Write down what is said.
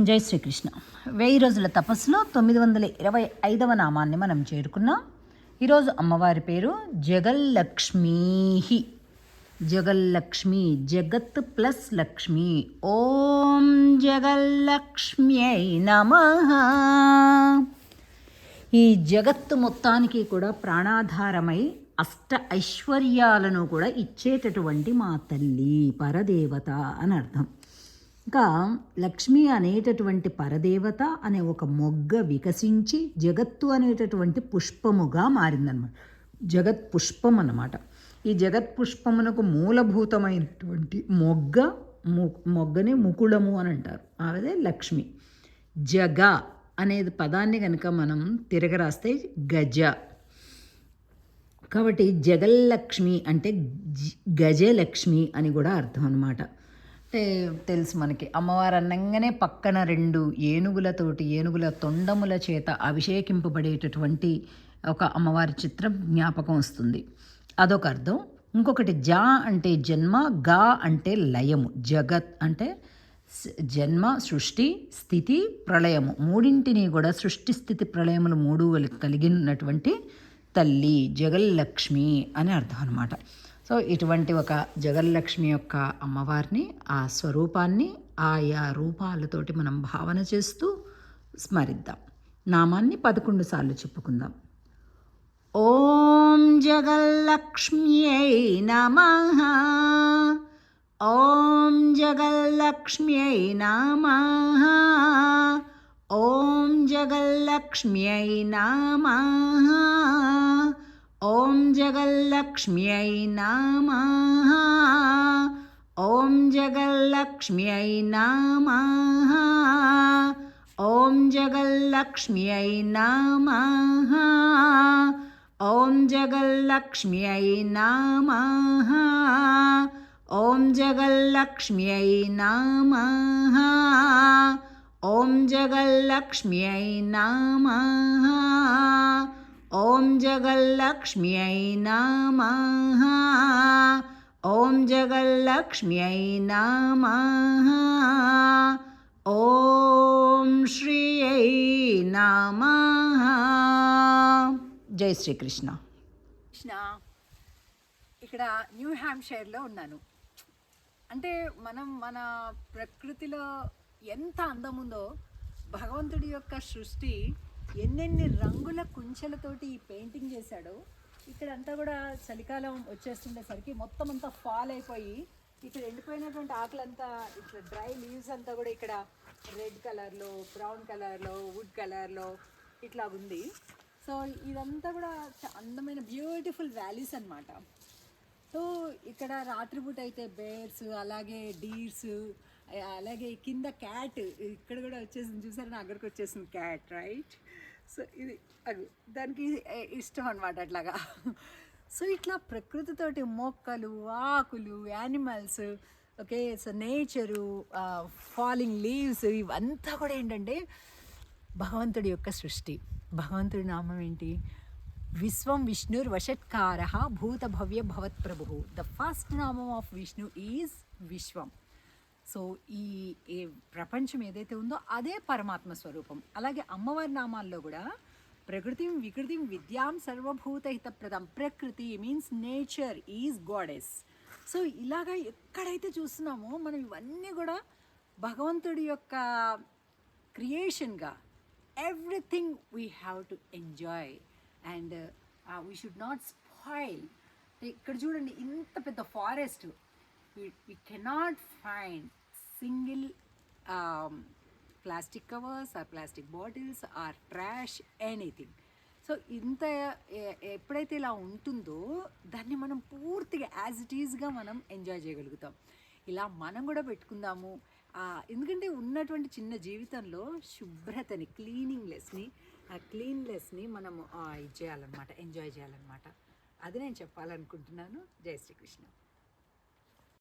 జై శ్రీకృష్ణ. వెయ్యి రోజుల తపస్సులో తొమ్మిది వందల ఇరవై ఐదవ నామాన్ని మనం చేరుకున్నాం. ఈరోజు అమ్మవారి పేరు జగల్లక్ష్మీహి. జగల్లక్ష్మి జగత్ ప్లస్ లక్ష్మి. ఓం జగల్లక్ష్మ్యై నమ. ఈ జగత్తు మొత్తానికి కూడా ప్రాణాధారమై అష్ట ఐశ్వర్యాలను కూడా ఇచ్చేటటువంటి మా తల్లి పరదేవత అని అర్థం. ఇంకా లక్ష్మి అనేటటువంటి పరదేవత అనే ఒక మొగ్గ వికసించి జగత్తు అనేటటువంటి పుష్పముగా మారిందనమాట జగత్ పుష్పం అన్నమాట. ఈ జగత్ పుష్పమునకు మూలభూతమైనటువంటి మొగ్గ ము మొగ్గని ముకుళము అని అంటారు. అదే లక్ష్మి. జగ అనేది పదాన్ని కనుక మనం తిరగరాస్తే గజ. కాబట్టి జగల్లక్ష్మి అంటే గజలక్ష్మి అని కూడా అర్థం అనమాట తెలుసు మనకి. అమ్మవారు అన్నంగానే పక్కన రెండు ఏనుగులతోటి ఏనుగుల తొండముల చేత అభిషేకింపబడేటటువంటి ఒక అమ్మవారి చిత్రం జ్ఞాపకం వస్తుంది. అదొక అర్థం. ఇంకొకటి జా అంటే జన్మ గా అంటే లయము. జగత్ అంటే జన్మ సృష్టి స్థితి ప్రళయము. మూడింటిని కూడా సృష్టి స్థితి ప్రళయములు మూడు కలిగినటువంటి కలిగి ఉన్నటువంటి తల్లి జగల్లక్ష్మి అని అర్థం అనమాట సో ఇటువంటి ఒక జగల్లక్ష్మి యొక్క అమ్మవారిని ఆ స్వరూపాన్ని ఆయా రూపాలతోటి మనం భావన చేస్తూ స్మరిద్దాం. నామాన్ని పదకొండు సార్లు చెప్పుకుందాం. ఓం జగల్లక్ష్మ్యై నమ. ఓం జగల్లక్ష్మ్యై నమ. ఓం జగల్లక్ష్మ్యై నమ. ॐ जगल्लक्ष्म्यै नाम। ॐ जगल्लक्ष्म्यै नाम। ॐ जगल्लक्ष्म्यै नाम। ॐ जगल्लक्ष्म्यै नाम। ॐ जगल्लक्ष्म्यै नाम। ॐ जगल्लक्ष्म्यै नाम। ॐ जगल्लक्ष्म्यै नमः ॐ जगल्लक्ष्म्यै नमः ॐ श्रियै नमः జై శ్రీకృష్ణ. కృష్ణ ఇక్కడ న్యూ హ్యాంప్షైర్లో ఉన్నాను. అంటే మనం మన ప్రకృతిలో ఎంత అందముందో భగవంతుడి యొక్క సృష్టి ఎన్నెన్ని రంగుల కుంచెలతోటి ఈ పెయింటింగ్ చేశాడో ఇక్కడ అంతా కూడా చలికాలం వచ్చేస్తుండేసరికి మొత్తం అంతా ఫాల్ అయిపోయి ఇక్కడ ఎండిపోయినటువంటి ఆకులంతా ఇట్లా డ్రై లీవ్స్ అంతా కూడా ఇక్కడ రెడ్ కలర్లో బ్రౌన్ కలర్లో వుడ్ కలర్లో ఇట్లా ఉంది. సో ఇదంతా కూడా అందమైన బ్యూటిఫుల్ వ్యాలీస్ అనమాట సో ఇక్కడ రాత్రిపూట అయితే బేర్స్ అలాగే డీర్స్ అలాగే కింద క్యాట్ ఇక్కడ కూడా వచ్చేసింది. చూసారా? నా దగ్గరకు వచ్చేసింది క్యాట్ రైట్ సో ఇది అది దానికి ఇష్టం అనమాట అట్లాగా. సో ఇట్లా ప్రకృతితోటి మొక్కలు ఆకులు animals okay so nature falling leaves ఇవంతా కూడా ఏంటంటే భగవంతుడి యొక్క సృష్టి. భగవంతుడి నామం ఏంటి? విశ్వం విష్ణుర్ వషట్కార భూత భవ్య భవత్ ప్రభు ద ఫస్ట్ నామం ఆఫ్ విష్ణు ఈజ్ విశ్వం. సో ఈ ఏ ప్రపంచం ఏదైతే ఉందో అదే పరమాత్మ స్వరూపం. అలాగే అమ్మవారి నామాల్లో కూడా ప్రకృతిం వికృతిం విద్యాం సర్వభూత హితప్రదం ప్రకృతి means nature is goddess so ఇలాగా ఎక్కడైతే చూస్తున్నామో మనం ఇవన్నీ కూడా భగవంతుడి యొక్క క్రియేషన్గా everything we have to enjoy and we should not spoil ఇక్కడ చూడండి ఇంత పెద్ద forest we cannot find single plastic covers or plastic bottles or trash anything so ఇంత ఎప్పుడైతే ఇలా ఉంటుందో దాన్ని మనం పూర్తిగా యాజ్ ఇట్ ఈజ్గా మనం ఎంజాయ్ చేయగలుగుతాం. ఇలా మనం కూడా పెట్టుకుందాము. ఎందుకంటే ఉన్నటువంటి చిన్న జీవితంలో శుభ్రతని క్లీనింగ్లెస్ని ఆ క్లీన్లెస్ని మనము ఇది చేయాలన్నమాట ఎంజాయ్ చేయాలన్నమాట. అది నేను చెప్పాలనుకుంటున్నాను. జై శ్రీకృష్ణ